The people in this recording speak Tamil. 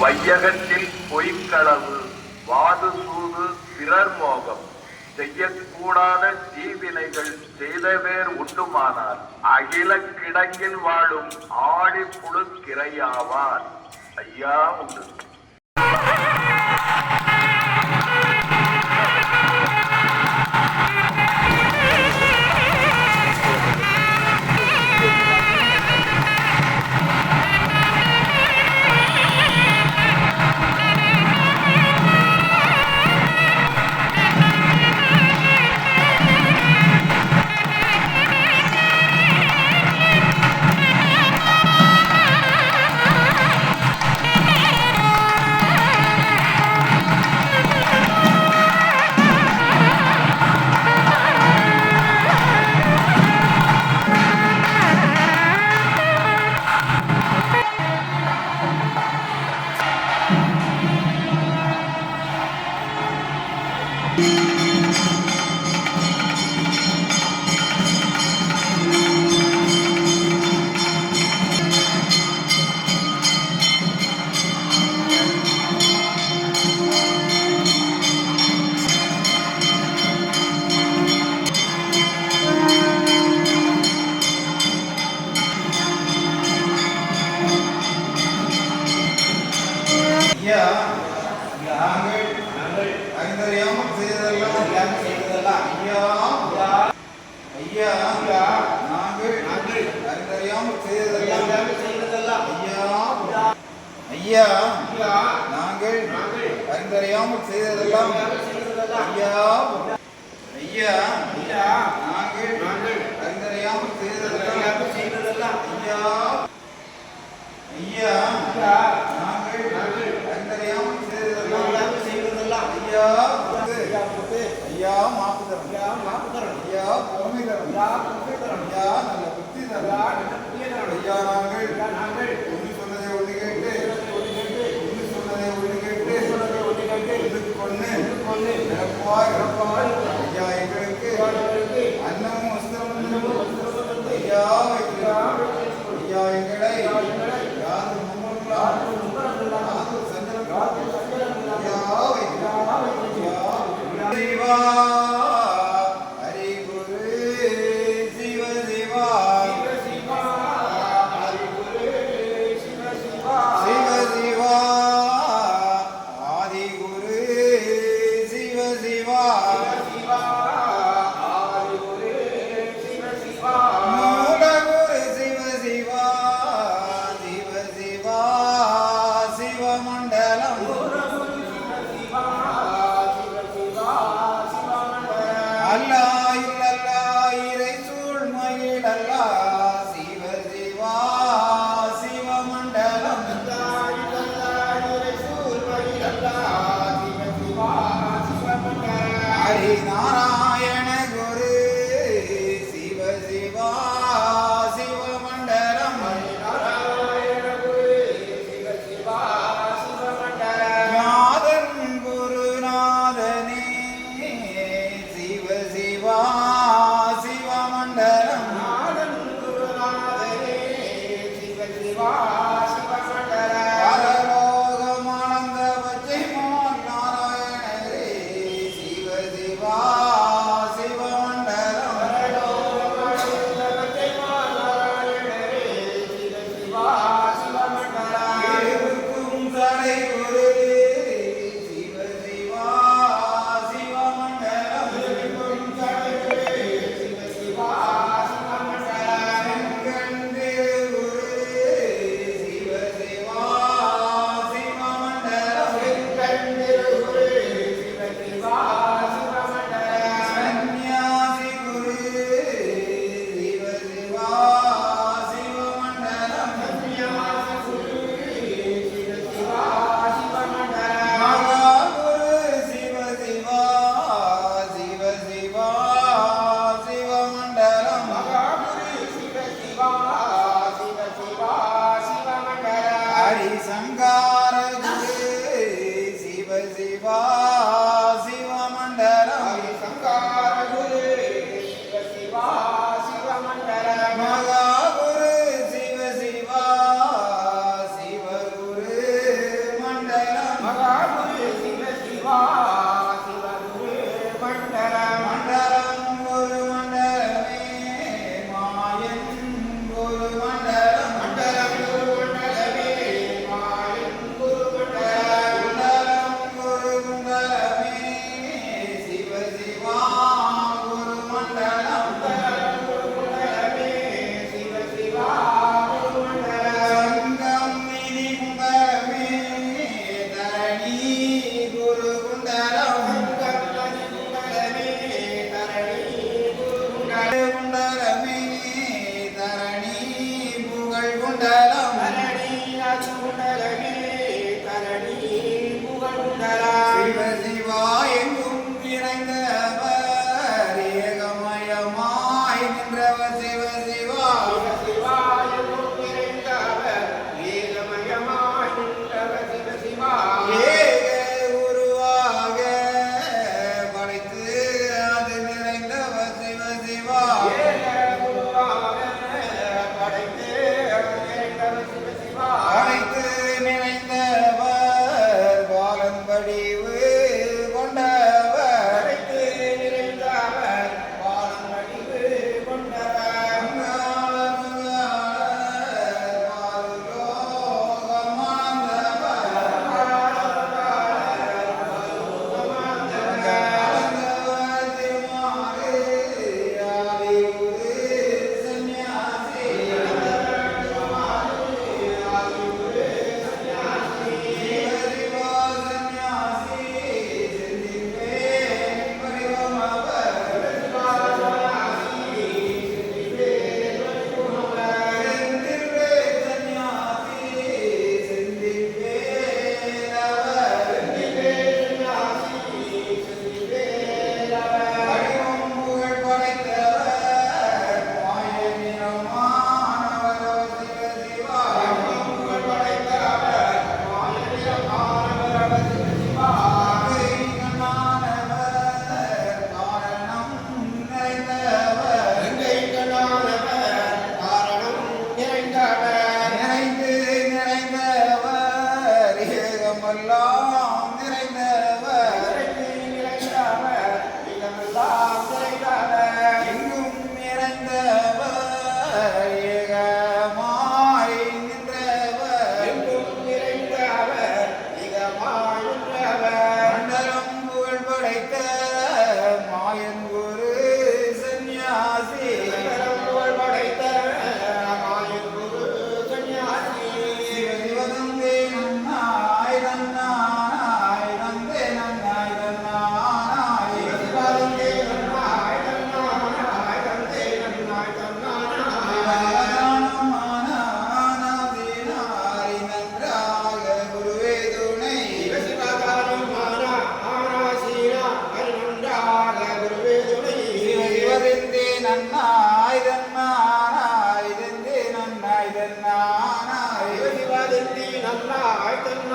வையகத்தில் பொய்க்களவு வாது சூது பிறர் மோகம். செய்யக்கூடாத தீவினைகள் செய்தவேர் உண்டுமானார் அகில கிடங்கில் வாழும் ஆடி புழுக்கிரையாவார். ஐயா உண்டு. ஐயா நாங்கள் அறிந்தறியாமல் செய்ததெல்லாம் ஐயா ஐயா நாங்கள் அறிந்தறியாமல் செய்ததெல்லாம் ஐயா ஐயா நாங்கள் அறிந்தறியாமல் செய்ததெல்லாம் செய்ததெல்லாம் ஐயா ஐயா மாப்பு தரம். ஐயா மாப்பு தரம் ஐயா பொறுமை தரம். ஐயா பொறுமை தரம். ஐயா நல்ல புத்தி தரம். ஐயா நாங்கள் ஒன்று சொன்னதை ஒன்று கேட்டு ஒன்று சொன்னதை ஒன்று கேட்டு ஒன்று கொண்டு கொண்டு நிரப்பாய் நிரப்பாய் ನನ್ನ ಆಯ್ತನ್ನ